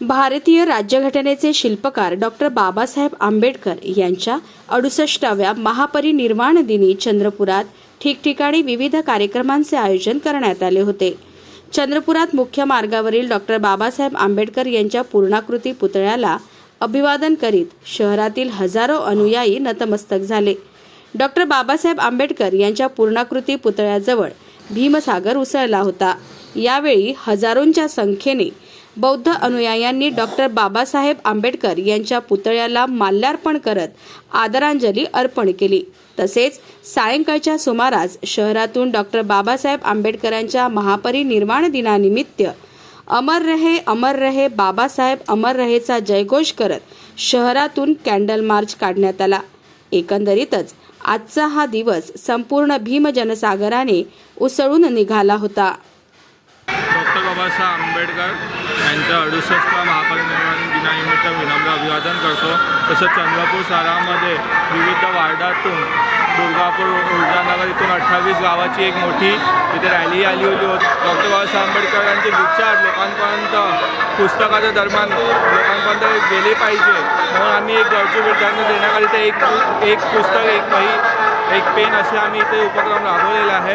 भारतीय राज्यघटनेचे शिल्पकार डॉक्टर बाबासाहेब आंबेडकर यांच्या अडुसष्टाव्या महापरिनिर्वाण दिनी चंद्रपुरात ठिकठिकाणी विविध कार्यक्रमांचे आयोजन करण्यात आले होते. चंद्रपुरात मुख्य मार्गावरील डॉक्टर बाबासाहेब आंबेडकर यांच्या पूर्णाकृती पुतळ्याला अभिवादन करीत शहरातील हजारो अनुयायी नतमस्तक झाले. डॉक्टर बाबासाहेब आंबेडकर यांच्या पूर्णाकृती पुतळ्याजवळ भीमसागर उसळला होता. यावेळी हजारोंच्या संख्येने बौद्ध अनुयायांनी डॉक्टर बाबासाहेब आंबेडकर यांच्या पुतळ्याला माल्यार्पण करत आदरांजली अर्पण केली. तसेच सायंकाळच्या सुमारास शहरातून डॉक्टर बाबासाहेब आंबेडकरांच्या महापरिनिर्वाण दिनानिमित्त अमर रहे अमर रहे बाबासाहेब अमर रहेचा जयघोष करत शहरातून कॅन्डल मार्च काढण्यात आला. एकंदरीतच आजचा हा दिवस संपूर्ण भीम जनसागराने उसळून निघाला होता. बाबासाहेब आंबेडकर यांच्या अडुसष्टव्या महापरिनिर्वाण दिनानिमित्त विनम्र अभिवादन करतो. तसंच चंद्रपूर शहरामध्ये विविध वार्डातून दुर्गापूर ऊर्जानगर इथून अठ्ठावीस गावाची एक मोठी तिथे रॅली आली होती. होत डॉक्टर बाबासाहेब आंबेडकर यांचे विचार लोकांपर्यंत पुस्तकाच्या दरम्यान लोकांपर्यंत गेले पाहिजे. म्हणून आम्ही एक गरजू विद्यार्थ्यांना देण्याकरिता एक एक पुस्तक एक वही एक पेन असे आम्ही इथे उपक्रम राबवलेला आहे.